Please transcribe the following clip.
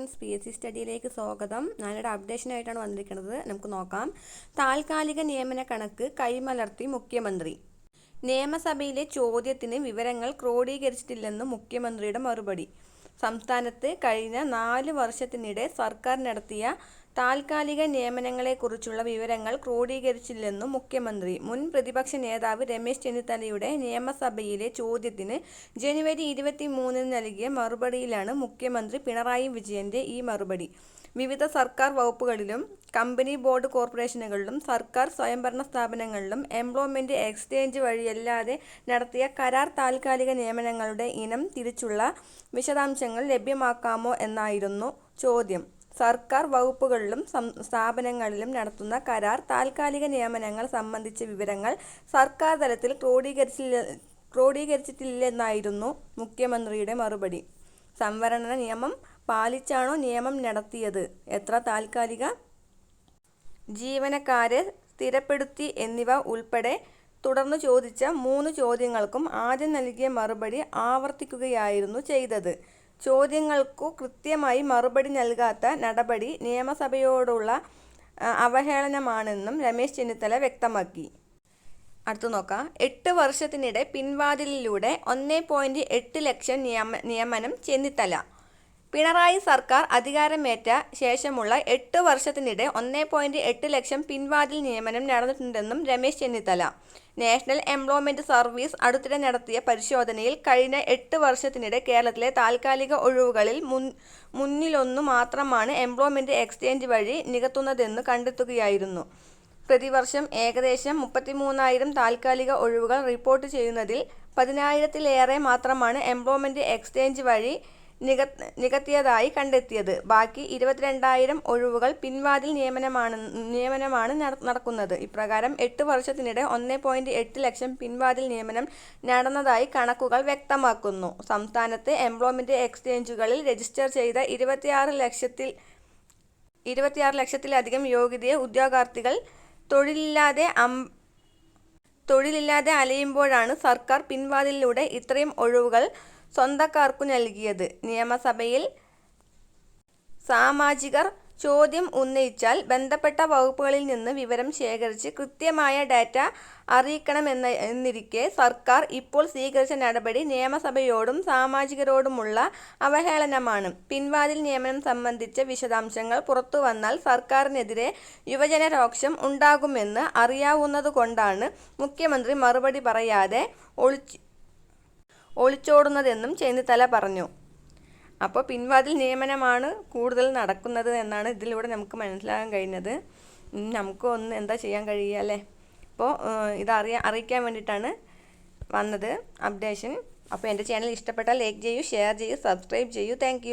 Friends P S C സ്റ്റഡിയിലേക്ക് സ്വാഗതം. ഞാനിവിടെ അപ്ഡേഷനായിട്ടാണ് വന്നിരിക്കുന്നത്. നമുക്ക് നോക്കാം. താൽക്കാലിക നിയമന കണക്ക് കൈമലർത്തി മുഖ്യമന്ത്രി. നിയമസഭയിലെ ചോദ്യത്തിന് വിവരങ്ങൾ ക്രോഡീകരിച്ചിട്ടില്ലെന്ന് മുഖ്യമന്ത്രിയുടെ മറുപടി. സംസ്ഥാനത്ത് കഴിഞ്ഞ നാല് വർഷത്തിനിടെ സർക്കാർ നടത്തിയ താൽക്കാലിക നിയമനങ്ങളെക്കുറിച്ചുള്ള വിവരങ്ങൾ ക്രോഡീകരിച്ചില്ലെന്നും മുഖ്യമന്ത്രി മുൻ പ്രതിപക്ഷ നേതാവ് രമേശ് ചെന്നിത്തലയുടെ നിയമസഭയിലെ ചോദ്യത്തിന് ജനുവരി ഇരുപത്തിമൂന്നിന് നൽകിയ മറുപടിയിലാണ് മുഖ്യമന്ത്രി പിണറായി വിജയന്റെ ഈ മറുപടി. വിവിധ സർക്കാർ വകുപ്പുകളിലും കമ്പനി ബോർഡ് കോർപ്പറേഷനുകളിലും സർക്കാർ സ്വയംഭരണ സ്ഥാപനങ്ങളിലും എംപ്ലോയ്മെന്റ് എക്സ്ചേഞ്ച് വഴിയല്ലാതെ നടത്തിയ കരാർ താൽക്കാലിക നിയമനങ്ങളുടെ ഇനം തിരിച്ചുള്ള വിശദാംശങ്ങൾ ലഭ്യമാക്കാമോ എന്നായിരുന്നു ചോദ്യം. സർക്കാർ വകുപ്പുകളിലും സ്ഥാപനങ്ങളിലും നടത്തുന്ന കരാർ താൽക്കാലിക നിയമനങ്ങൾ സംബന്ധിച്ച വിവരങ്ങൾ സർക്കാർ തലത്തിൽ ക്രോഡീകരിച്ചിട്ടില്ലെന്നായിരുന്നു മുഖ്യമന്ത്രിയുടെ മറുപടി. സംവരണ നിയമം പാലിച്ചാണോ നിയമം നടത്തിയത്, എത്ര താൽക്കാലിക ജീവനക്കാരെ സ്ഥിരപ്പെടുത്തി എന്നിവ ഉൾപ്പെടെ തുടർന്ന് ചോദിച്ച മൂന്ന് ചോദ്യങ്ങൾക്കും ആദ്യം നൽകിയ മറുപടി ആവർത്തിക്കുകയായിരുന്നു ചെയ്തത്. ചോദ്യങ്ങൾക്കു കൃത്യമായി മറുപടി നൽകാത്ത നടപടി നിയമസഭയോടുള്ള അവഹേളനമാണെന്നും രമേശ് ചെന്നിത്തല വ്യക്തമാക്കി. അടുത്തു നോക്കാം. എട്ട് വർഷത്തിനിടെ പിൻവാതിലിലൂടെ ഒന്നേ പോയിന്റ് എട്ട് ലക്ഷം നിയമനം ചെന്നിത്തല പിണറായി സർക്കാർ അധികാരമേറ്റ ശേഷമുള്ള എട്ട് വർഷത്തിനിടെ ഒന്നേ പോയിന്റ് എട്ട് ലക്ഷം പിൻവാതിൽ നിയമനം നടന്നിട്ടുണ്ടെന്നും Ramesh Chennithala. National employment service അടുത്തിടെ നടത്തിയ പരിശോധനയിൽ കഴിഞ്ഞ എട്ട് വർഷത്തിനിടെ കേരളത്തിലെ താൽക്കാലിക ഒഴിവുകളിൽ മുന്നിലൊന്നു മാത്രമാണ് എംപ്ലോയ്മെന്റ് എക്സ്ചേഞ്ച് വഴി നികത്തുന്നതെന്ന് കണ്ടെത്തുകയായിരുന്നു. പ്രതിവർഷം ഏകദേശം മുപ്പത്തിമൂന്നായിരം താൽക്കാലിക ഒഴിവുകൾ റിപ്പോർട്ട് ചെയ്യുന്നതിൽ പതിനായിരത്തിലേറെ മാത്രമാണ് എംപ്ലോയ്മെന്റ് എക്സ്ചേഞ്ച് വഴി നികത്തിയതായി കണ്ടെത്തിയത്. ബാക്കി ഇരുപത്തിരണ്ടായിരം ഒഴിവുകൾ പിൻവാതിൽ നിയമനമാണ് നിയമനമാണ് നടക്കുന്നത്. ഇപ്രകാരം എട്ട് വർഷത്തിനിടെ ഒന്നേ പോയിന്റ് എട്ട് ലക്ഷം പിൻവാതിൽ നിയമനം നടന്നതായി കണക്കുകൾ വ്യക്തമാക്കുന്നു. സംസ്ഥാനത്തെ എംപ്ലോയ്മെന്റ് എക്സ്ചേഞ്ചുകളിൽ രജിസ്റ്റർ ചെയ്ത ഇരുപത്തിയാറ് ലക്ഷത്തിൽ ഇരുപത്തിയാറ് ലക്ഷത്തിലധികം യോഗ്യതയെ ഉദ്യോഗാർത്ഥികൾ തൊഴിലില്ലാതെ അലയുമ്പോഴാണ് സർക്കാർ പിൻവാതിലിലൂടെ ഇത്രയും ഒഴിവുകൾ സ്വന്തക്കാർക്കു നൽകിയത്. നിയമസഭയിൽ സാമാജികർ ചോദ്യം ഉന്നയിച്ചാൽ ബന്ധപ്പെട്ട വകുപ്പുകളിൽ നിന്ന് വിവരം ശേഖരിച്ച് കൃത്യമായ ഡാറ്റ അറിയിക്കണമെന്ന എന്നിരിക്കെ സർക്കാർ ഇപ്പോൾ സ്വീകരിച്ച നടപടി നിയമസഭയോടും സാമാജികരോടുമുള്ള അവഹേളനമാണ്. പിൻവാതിൽ നിയമനം സംബന്ധിച്ച വിശദാംശങ്ങൾ പുറത്തു വന്നാൽ സർക്കാരിനെതിരെ യുവജന രോക്ഷം ഉണ്ടാകുമെന്ന് അറിയാവുന്നതുകൊണ്ടാണ് മുഖ്യമന്ത്രി മറുപടി പറയാതെ ഒളിച്ചോടുന്നതെന്നും ചെന്നിത്തല പറഞ്ഞു. അപ്പോൾ പിൻവാതിൽ നിയമനമാണ് കൂടുതൽ നടക്കുന്നത് എന്നാണ് ഇതിലൂടെ നമുക്ക് മനസ്സിലാക്കാൻ കഴിഞ്ഞത്. നമുക്ക് ഒന്ന് എന്താ ചെയ്യാൻ കഴിയുക അല്ലേ. അപ്പോൾ ഇത് അറിയിക്കാൻ വേണ്ടിയിട്ടാണ് വന്നത് അപ്ഡേഷൻ. അപ്പോൾ എന്റെ ചാനൽ ഇഷ്ടപ്പെട്ടാൽ ലൈക്ക് ചെയ്യൂ, ഷെയർ ചെയ്യൂ, സബ്സ്ക്രൈബ് ചെയ്യൂ. താങ്ക്.